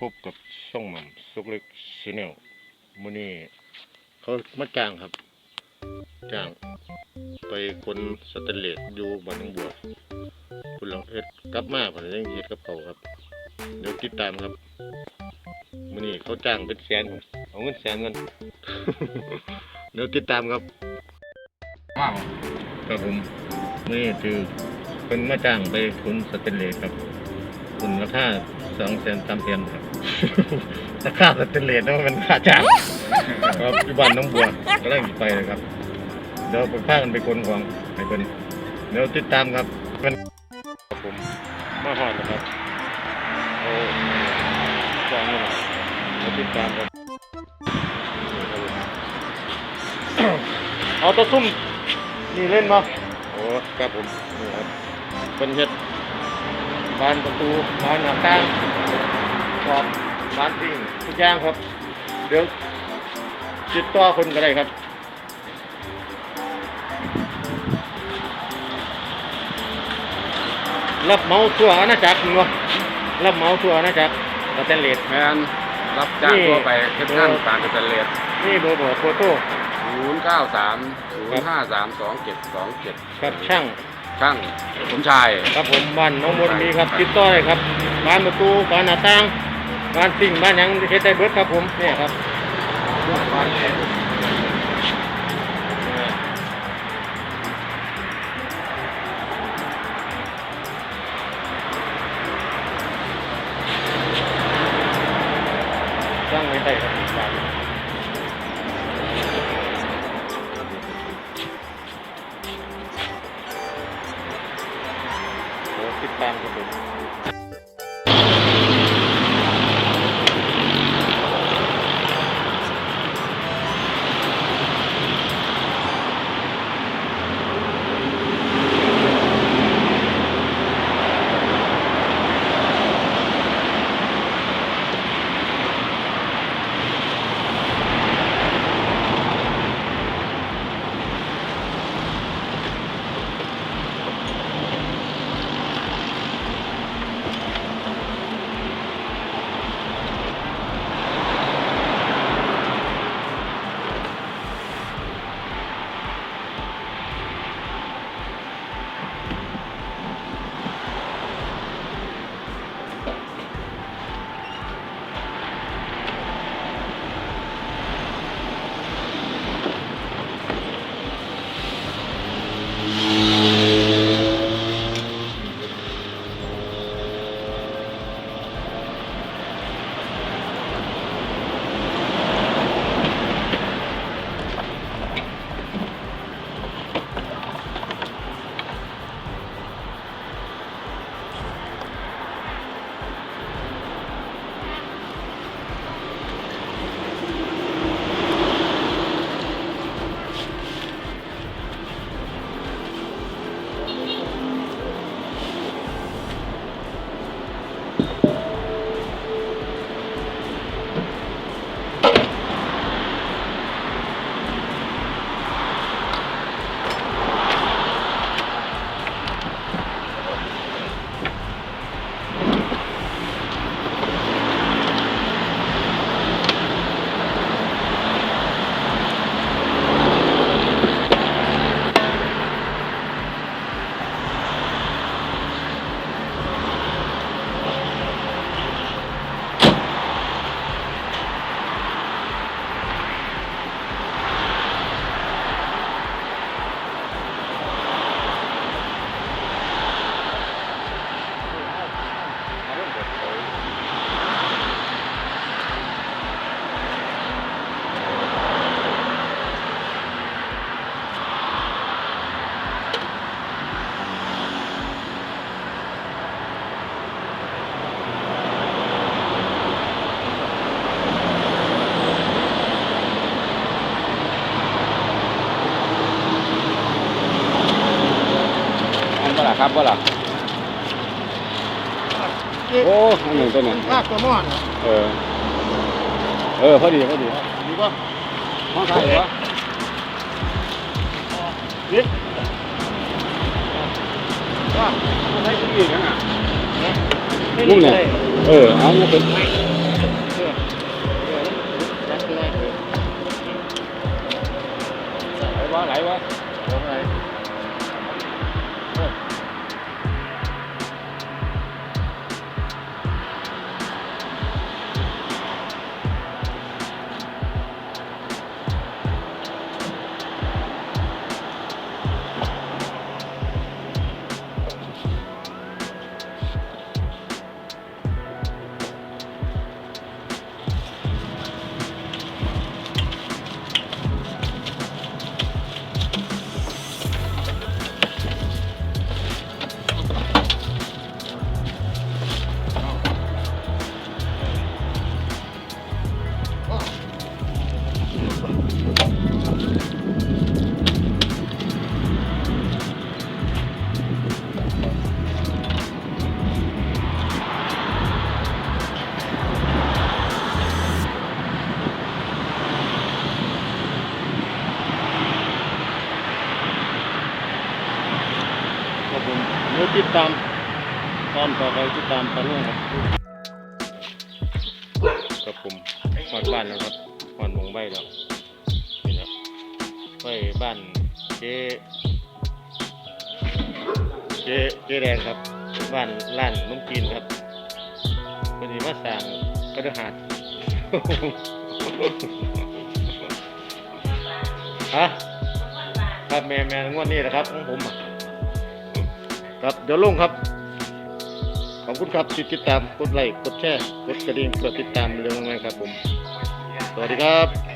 พบกับช่องม่ำซุกเล็กชแนลมื้อนี้เขามาจ้างครับจ้างไปคนสแตนเลสอยู่บ้านหนองบัวคุณลองเฮ็ดกลับมาเพิ่นยังเฮ็ดกับเขาครับ เดี๋ยวติดตามครับมื้อนี้เขาจ้างเป็นแสนเอาเงินแสนกันเดี๋ยวติดตามครับว้าวครับผมนี่คือเป็นมาจ้างไปคุณสเตนเลสครับคุณราคา สองแสนสามแสนครับราคาสเตนเลสนั่นมันค่าจ้างครับที่บ้านน้องบัวก็ได้ไปเลยครับเดี๋ยวไปพากันไปคนของไปคนเดี๋ยวติดตามครับเป็นครับผมมาหอดนะครับเอาจ้างนี่แหละเดี๋ยวติดตามครับเอาตัวซุ่มนี่เล่นมาโอ้ครับผมนี่ครับเป็นเฮ็ด บานประตูบานหน้าต่างขอบบานสิ่งทุกอย่างครับ เดี๋ยวติดต่อคนก็ได้ครับรับเหมาทั่วอาณาจักรมั้งรับเหมาทั่วอาณาจักรสแตนเลสแมนรับจ้างนี่ทั่วไปเฮ็ดงานต่างกันเลสนี่เบอร์เบอร์โฟโต้ศูนย์เก้าสามศูนย์ห้าสามสองเจ็ดสองเจ็ดครับช่าง ช่างสมชาย ครับผมบ้านน้องมนต์มีครับติดต่อเลยครับบ้านประตูบ้านหน้าต่างบ้านสิ่งบ้านหยังเฮ็ดได้เบิดครับผมเนี่ยครับบ้าน เบ่ล่ะครับบ่ล่ะโอ้อันหนึ่งตัวหนึ่งลากตัวมอนเออ เออพอดีพอดีดีป่ะห้องใครเหรอนี่ว่ามัให้ที่อีกนะอะนุ่มเนี่ยเออเอาเนี่ยเป็นไหลวะไหลวะ ติดตาม ตอนต่อไปติดตามตอนนู้นครับครับผมหอดบ้านแล้วครับหอดหมงใบแล้วนี่นะไปบ้านเจ๊เจ๊เจ๊แดงครับ บ้านร้านน้มจีนครับวันนี้มาสั่งกระหาดฮะครับแม่แม่งวดนี้นะครับของผมอะ ครับเดี๋ยวลงครับ ขอบคุณครับที่ติดตามกดไลค์กดแชร์กดกระดิ่งเพื่อติดตามเรื่องใหม่ครับผม สวัสดีครับ